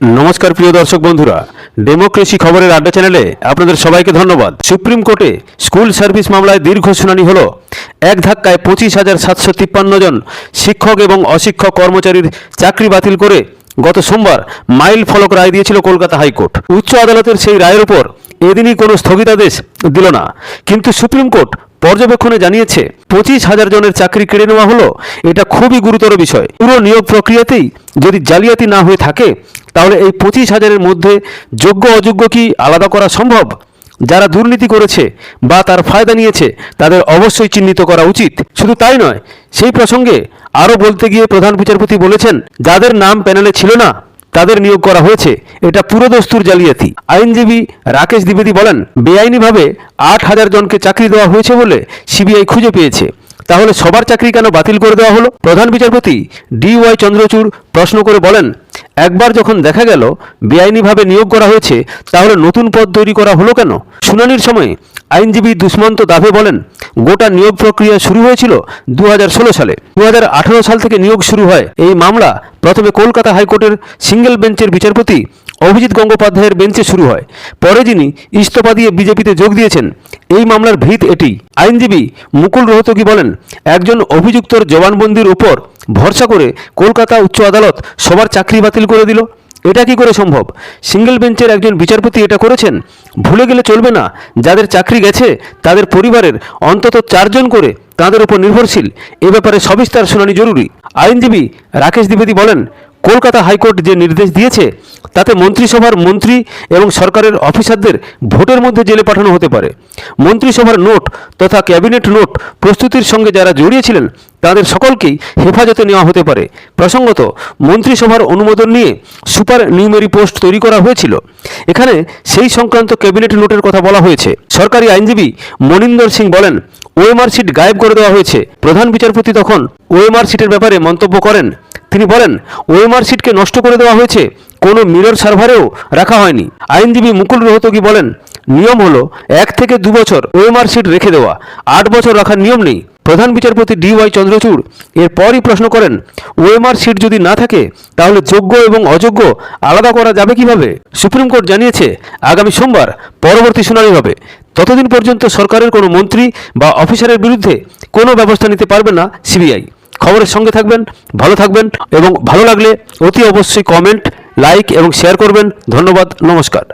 নমস্কার প্রিয় দর্শক বন্ধুরা, ডেমোক্রেসি খবরের আড্ডা চ্যানেলে আপনাদের সবাইকে ধন্যবাদ। সুপ্রিম কোর্টে স্কুল সার্ভিস মামলায় দীর্ঘ শুনানি হলো। এক ধাক্কায় পঁচিশ হাজার সাতশো তিপ্পান্ন জন শিক্ষক এবং অশিক্ষক কর্মচারীর চাকরি বাতিল করে গত সোমবার মাইল ফলক রায় দিয়েছিল কলকাতা হাইকোর্ট। উচ্চ আদালতের সেই রায়ের উপর এদিনই কোনো স্থগিতাদেশ দিল না। কিন্তু সুপ্রিম কোর্ট পর্যবেক্ষণে জানিয়েছে, পঁচিশ হাজার জনের চাকরি কেড়ে নেওয়া হলো, এটা খুবই গুরুতর বিষয়। পুরো নিয়োগ প্রক্রিয়াতেই যদি জালিয়াতি না হয়ে থাকে, তাহলে এই পঁচিশ হাজারের মধ্যে যোগ্য অযোগ্য কি আলাদা করা সম্ভব? যারা দুর্নীতি করেছে বা তার ফায়দা নিয়েছে, তাদের অবশ্যই চিহ্নিত করা উচিত। শুধু তাই নয়, সেই প্রসঙ্গে আরও বলতে গিয়ে প্রধান বিচারপতি বলেছেন, যাদের নাম প্যানেলে ছিল না তাদের নিয়োগ করা হয়েছে। এটা পুরোদস্তুর জালিয়াতি। আইনজীবী রাকেশ দ্বিবেদী বলেন, বেআইনিভাবে আট হাজার জনকে চাকরি দেওয়া হয়েছে বলে সিবিআই খুঁজে পেয়েছে। তাহলে সবার চাকরি কেন বাতিল করে দেওয়া হলো? প্রধান বিচারপতি ডি ওয়াই চন্দ্রচূড় প্রশ্ন করে বলেন, একবার যখন দেখা গেল বেআইনিভাবে নিয়োগ করা হয়েছে, তাহলে নতুন পদ তৈরি করা হলো কেন? শুনানির সময় আইনজীবী দুষ্মন্ত দাভে বলেন, গোটা নিয়োগ প্রক্রিয়া শুরু হয়েছিল দু হাজার ষোলো সালে। দু হাজার আঠারো সাল থেকে নিয়োগ শুরু হয়। এই মামলা প্রথমে কলকাতা হাইকোর্টের সিঙ্গেল বেঞ্চের বিচারপতি অভিজিৎ গঙ্গোপাধ্যায়ের বেঞ্চে শুরু হয়। পরে যিনি ইস্তফা দিয়ে বিজেপিতে যোগ দিয়েছেন, এই মামলার ভিত এটি। আইনজীবী মুকুল রোহতগি বলেন, একজন অভিযুক্তর জবানবন্দির উপর ভরসা করে কলকাতা উচ্চ আদালত সবার চাকরি বাতিল করে দিল। এটা কি করে সম্ভব? সিঙ্গেল বেঞ্চের একজন বিচারপতি এটা করেছেন? ভুলে গেলে চলবে না। যাদের চাকরি গেছে, তাদের পরিবারের অন্তত চারজন করে তাদের উপর নির্ভরশীল। এ ব্যাপারে সবিস্তার শুনানি জরুরি। আইনজীবী রাকেশ দ্বিবেদী বলেন কলকাতা হাইকোর্ট যে নির্দেশ দিয়েছে, তাতে মন্ত্রিসভার মন্ত্রী এবং সরকারের অফিসারদের ভোটের মধ্যে জেলে পাঠানো হতে পারে। মন্ত্রিসভার নোট তথা ক্যাবিনেট নোট প্রস্তুতির সঙ্গে যারা জড়িয়েছিলেন, তাদের সকলকেই হেফাজতে নেওয়া হতে পারে। প্রসঙ্গত, মন্ত্রিসভার অনুমোদন নিয়ে সুপার নিউমেরি পোস্ট তৈরি করা হয়েছিল। এখানে সেই সংক্রান্ত ক্যাবিনেট নোটের কথা বলা হয়েছে। সরকারি আইনজীবী মনিন্দর সিং বলেন, ওএমআর সিট গায়েব করে দেওয়া হয়েছে। প্রধান বিচারপতি তখন ওএমআর সিটের ব্যাপারে মন্তব্য করেন তিনি বলেন ওএমআর সিটকে নষ্ট করে দেওয়া হয়েছে, কোনো মিরর সার্ভারেও রাখা হয়নি। আইনজীবী মুকুল রোহতগি বলেন, নিয়ম হলো এক থেকে দু বছর ওএমআর সিট রেখে দেওয়া, আট বছর রাখার নিয়ম নেই। প্রধান বিচারপতি ডি ওয়াই চন্দ্রচূড় এরপরই প্রশ্ন করেন ওএমআর সিট যদি না থাকে, তাহলে যোগ্য এবং অযোগ্য আলাদা করা যাবে কীভাবে? সুপ্রিম কোর্ট জানিয়েছে, আগামী সোমবার পরবর্তী শুনানি হবে। ততদিন পর্যন্ত সরকারের কোনো মন্ত্রী বা অফিসারের বিরুদ্ধে কোনো ব্যবস্থা নিতে পারবে না সিবিআই। খবরের সঙ্গে থাকবেন, ভালো থাকবেন এবং ভালো লাগলে অতি অবশ্যই কমেন্ট লাইক এবং শেয়ার করবেন। ধন্যবাদ, নমস্কার।